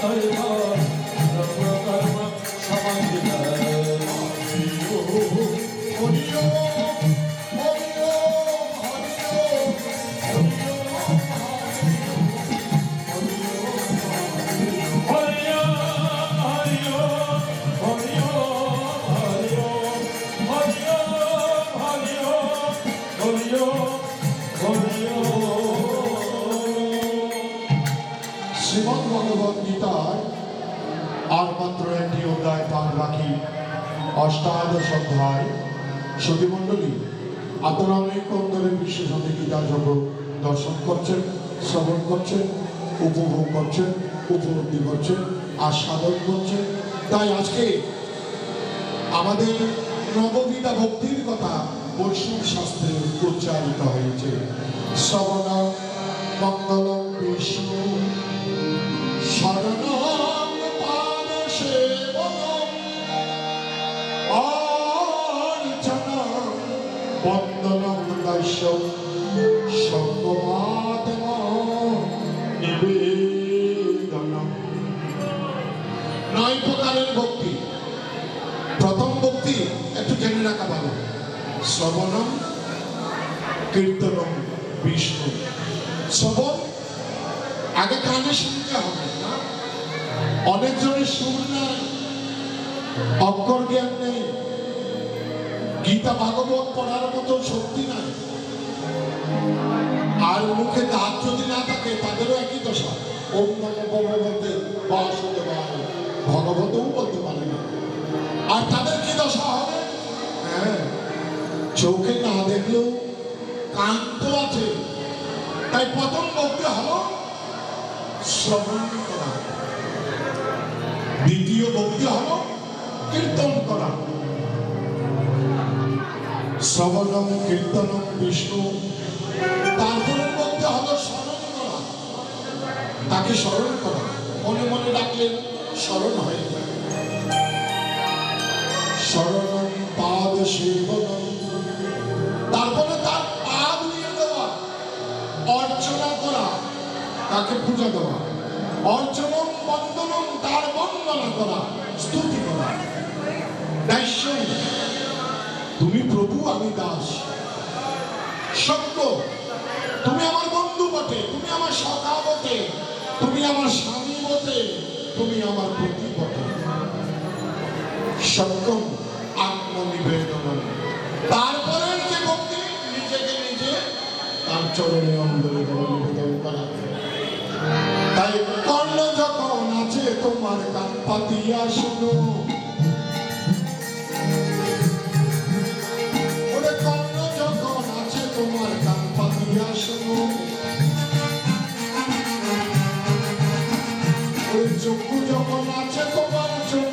sayma Karma karma şaman gider অষ্টাদশ অধ্যায়। সতীমণ্ডলী আপনারা অনেকক্ষণ ধরে বিশেষত গীতা জগৎ দর্শন করছেন, শ্রবণ করছেন, উপভোগ করছেন, উপলব্ধি করছেন আর আস্বাদন করছেন। তাই আজকে আমাদের নবগীতা ভক্তির কথা বৈষ্ণব শাস্ত্রে উচ্চারিত হয়েছে। শ্রবণ মঙ্গলম বিষ্ণু বন্দনম দস্য সঙ্গমাতম নয় প্রকারের ভক্তি। প্রথম ভক্তি একটু জেনে রাখা ভালো। শ্রবণম, কীর্তনম, বিষ্ণু। শ্রবণ, আগে কানে শুনতে হবে না। অনেক জনের সুর নাই। অক্ষর জ্ঞান নেই। গীতা ভাগবত পড়ার মতো শক্তি নাই। আর মুখে দাঁত যদি না থাকে, তাদেরও একই দশা। ওম নমো ভগবতে বাসুদেবায়। ভগবতও বলতে পারে না। আর তাদের কি দশা হবে? হ্যাঁ চোখে না দেখলেও কান তো আছে তাই প্রথম বলতে হলো শ্রবণ করা। দ্বিতীয় ভক্তি হলো কীর্তন করা। শ্রবণম কীর্তনম বিষ্ণু তাকে স্মরণ করা মনে মনে ডাকলে স্মরণ হয়ে যায় স্মরণম পাদ সেবনম। তারপরে তার পা ধুয়ে দেওয়া, অর্চনা করা। তাকে পূজা দেওয়া, অর্চনম বন্দনম তার বন্দনা করা, স্তুতি করা। তুমি প্রভু, আমি দাস সত্য তুমি আমার বন্ধু বটে তুমি আমার সখা বটে তুমি আমার স্বামী মতে তুমি আমার প্রতি সক্ষম আত্মনিবেদন। তারপরে যে ভক্তি, নিজেকে নিজে তার চরণে অন্তরে নিবেদন করা। তাই কর্ণ যখন আছে, তোমার কান পাতিয়া শুনো। Ona czekowali ciągle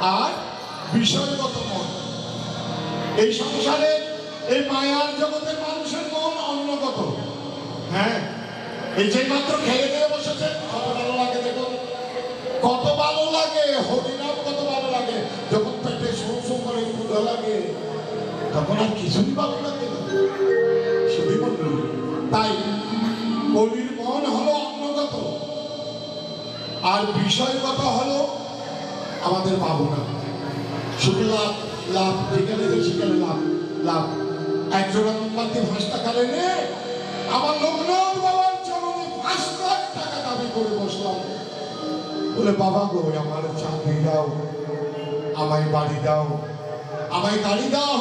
আর বিষয়গত মন। এই সংসারে এই মায়ার জগতের মানুষের মন অন্যগত। হ্যাঁ এই যে মাত্র খেয়ে দিয়ে বসেছে কত ভালো লাগে দেখো কত ভালো লাগে, হরিনাম কত ভালো লাগে। যখন পেটে শোঁ শোঁ করে তখন আর কিছুই ভালো লাগে শুধু মন্ডল তাই কলির মন হলো অন্যগত। আর বিষয়গত হলো আমাদের ভাবনা শুধু লাভ লাভ যেখানে সেখানে লাভ লাভ। একজন মোমবাতি ভাঁজটা কালে নে, আমার লোকনাথ বাবার চরণে পাঁচ লাখ টাকা দাবি করে বসলাম। বলে, বাবা গো, আমার চাকরি দাও, আমায় বাড়ি দাও, আমায় গাড়ি দাও,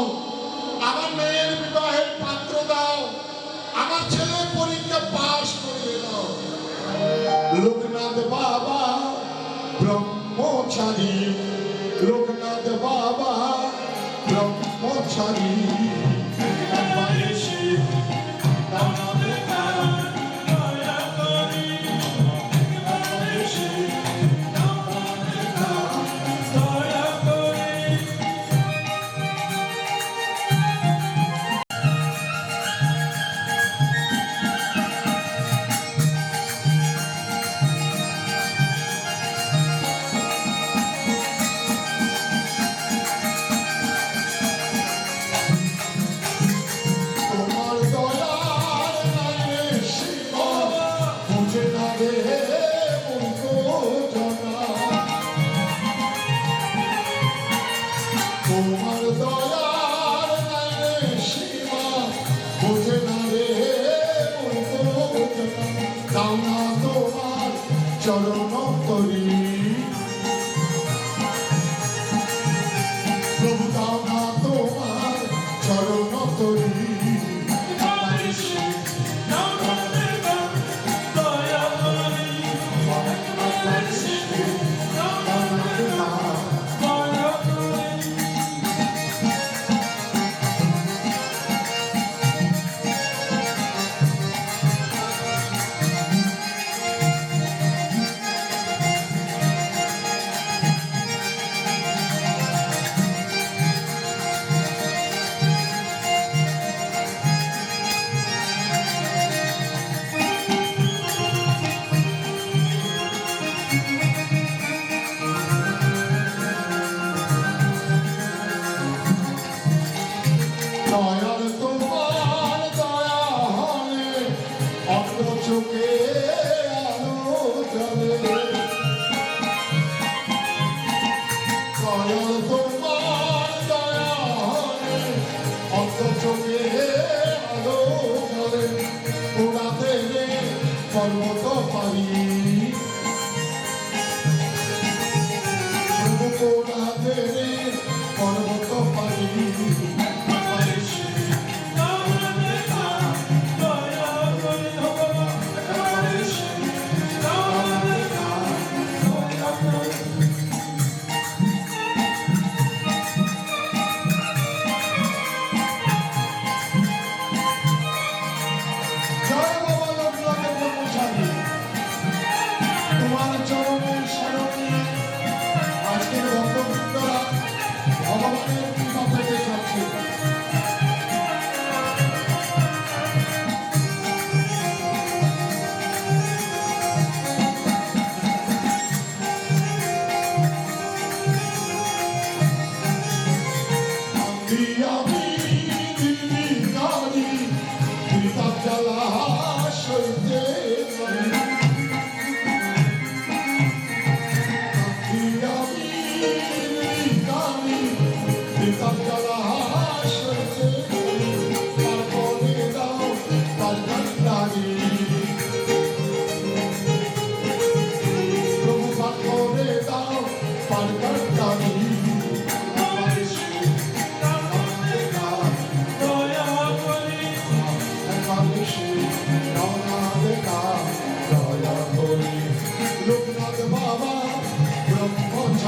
আমার মেয়ের বিবাহের পাত্র দাও, আমার ছেলে পরীক্ষা পাশ করে দাও। লোকনাথ বাবা ব্রহ্মচারী লোকনাথ বাবা ব্রহ্মচারী তোমার তোমার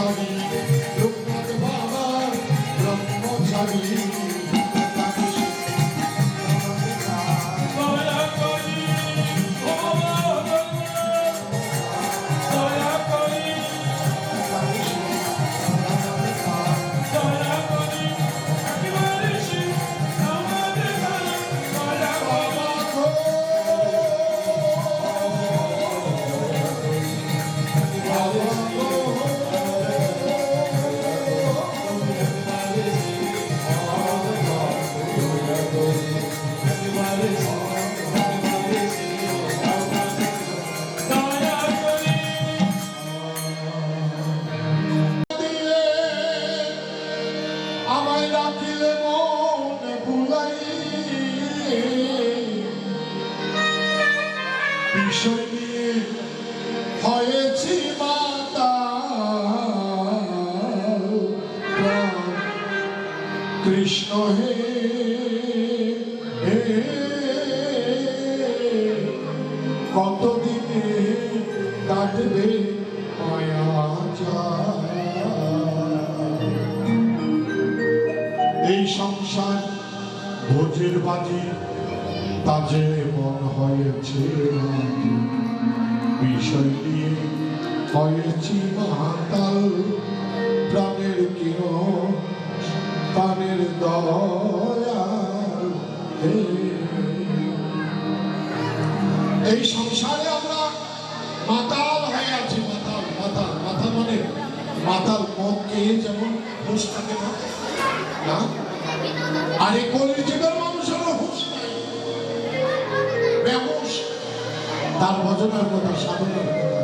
ব্রহ্মচারী লোকনাথ বাবা ব্রহ্মচারী Lord. কাটবে এই সংসার ভোজের বাজি তাজে মন হয়েছে বিষয় নিয়ে হয়েছি মাতাল, প্রাণের কিরণ, প্রাণের দয়াল। এই সংসারে হুঁশ থাকে না? না? আর এই কলিযুগের মানুষেরও হুঁশ বেহুশ। তার ভজনের কথা সাধনার কথা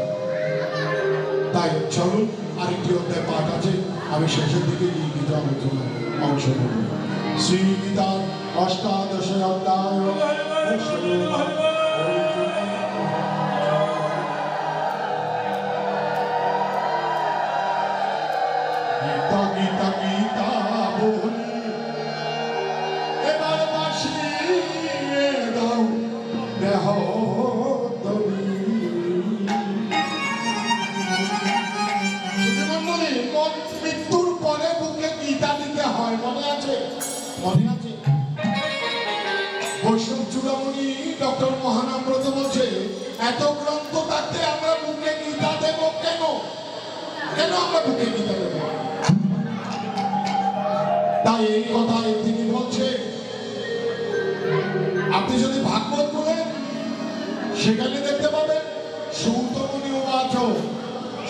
তাই চলুন, আরেকটি অধ্যায় পাঠ আছে। আমি শেষের দিকে এই গীতা আলোচনা অংশ নেব। শ্রী গীতার অষ্টাদশ অধ্যায়।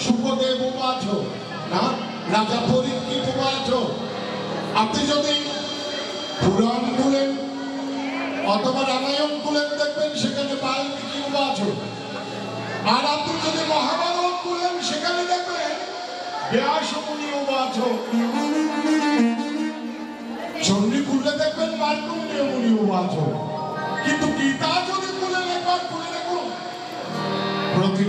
সুখদেব উবাচ না, রাজা পরীক্ষিত উবাচ আপনি যদি পুরাণ খুলেন, অথবা রামায়ণ খুলেন, দেখবেন সেখানে বাল্মীকি উবাচ আর আপনি যদি মহাভারত খুলেন, সেখানে দেখবেন ব্যাসমুনি উবাচ চন্ডী খুললে দেখবেন মার্কুণ্ডীয় মুনি উবাচ কিন্তু গীতা যদি খুলেন, একবার খুলে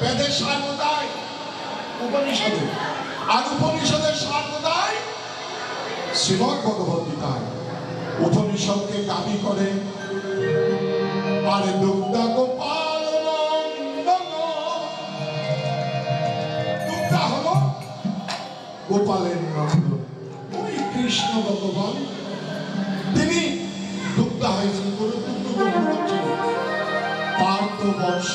বেদের সার কোথায় উপনিষদে। আর উপনিষদের সার কোথায় শ্রীমদ ভগবত উপনিষদকে দাবি করে আর দুগ্ধা গোপাল দুগ্ধা হলো গোপালের নন্দন ওই কৃষ্ণ ভগবান, তিনি দুগ্ধা হয়েছেন কোনো দুগ্ধ পার্থ বর্ষ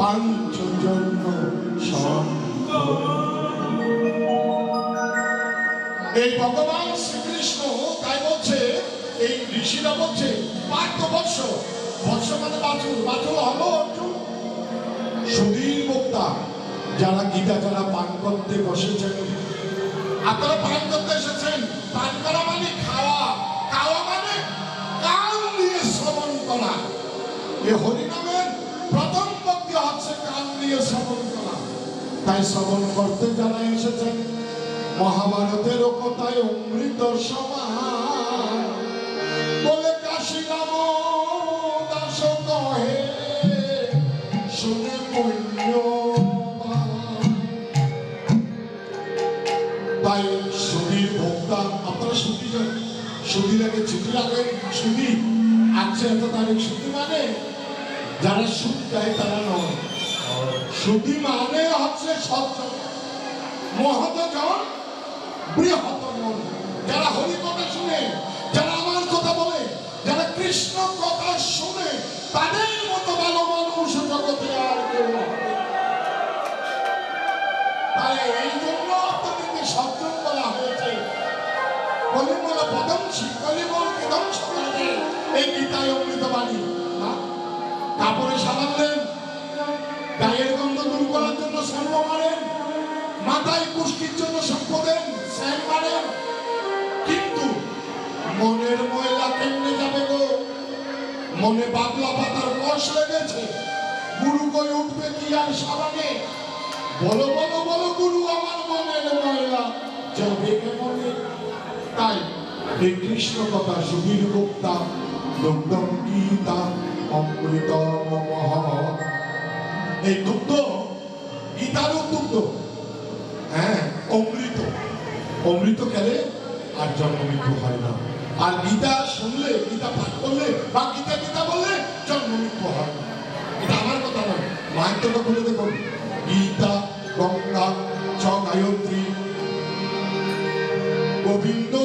পাঞ্চজন্য এই ভগবান শ্রীকৃষ্ণ, তাই বলছে, এই ঋষিরা বলছে, পার্থ বৎস। বৎস মানে বাছুর বাছুর হলো অর্জুন। সুধীর বক্তা, যারা গীতা, যারা পান করতে বসেছেন। আপনারা পান করতে এসেছেন? পান করা মানে খাওয়া। খাওয়া মানে কান দিয়ে শ্রবণ করা। এ হরিনামের তাই শ্রবণ করতে যারা এসেছেন, মহাভারতের কথায় অমৃত বলে, কাশী নাম, দাস কহে, শুনে তাই সুধীর ভোক্তা, আপনারা সুধি জানেন সুধি লাগে চিঠি লাগে সুধি আছে এত তারিখ মানে? যারা সুদ দেয় তারা নয়। সুধি মানে হচ্ছে সজ্জন মহতজন বৃহত্তম মন। যারা হরি কথা শুনে, যারা আমার কথা বলে, যারা কৃষ্ণ কথা শুনে, তাদের মতো ভালো মানুষ জগতে আর কেউ তাই এই জন্য আপনাদেরকে সজ্জন বলা হয়েছে কলিমল পদংশী, কলিমল মানে এই গীতায় অমৃত বাণী না? গায়ের গন্ধ দূর করার জন্য শ্যাম্পু মারেন। মাথায় পুষ্টির জন্য শ্যাম্পু দেন স্যান মারেন। কিন্তু মনের ময়লা কেমনে যাবে গো? মনে বাবলা পাতার রস লেগেছে। গুরু কই উঠবে কি আর সাবানে? বলো বলো বলো, গুরু, আমার মনের ময়লা। যাবে কেমনে? তাই এই কৃষ্ণ কথা সুধীর গুপ্তা দুগ্ধম গীতা অমৃত এই দুগ্ধ, গীতারও দুগ্ধ। হ্যাঁ অমৃত। অমৃত খেলে আর জন্ম মৃত্যু হয় না। আর গীতা শুনলে, গীতা পাঠ করলে বা গীতা গীতা বললে জন্ম মৃত্যু হয় না। এটা আমার কথা নয়। মাহাত্মটা খুলে দেখুন। গীতা, গঙ্গা গায়ত্রী গোবিন্দ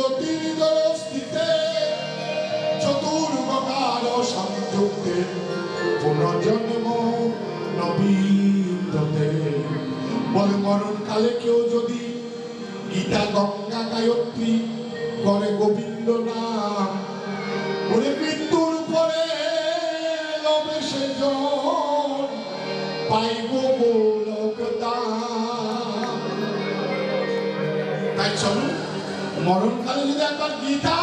চতুর্গকার সংযুক্তে পুনর্জন্ম। মরণকালে কেউ যদি গীতা গঙ্গা গায়ত্রী করে গোবিন্দ নাম বলে মৃত্যুর পরে লবে সে পাইব তাই চলুন মরণকালে যদি একবার গীতা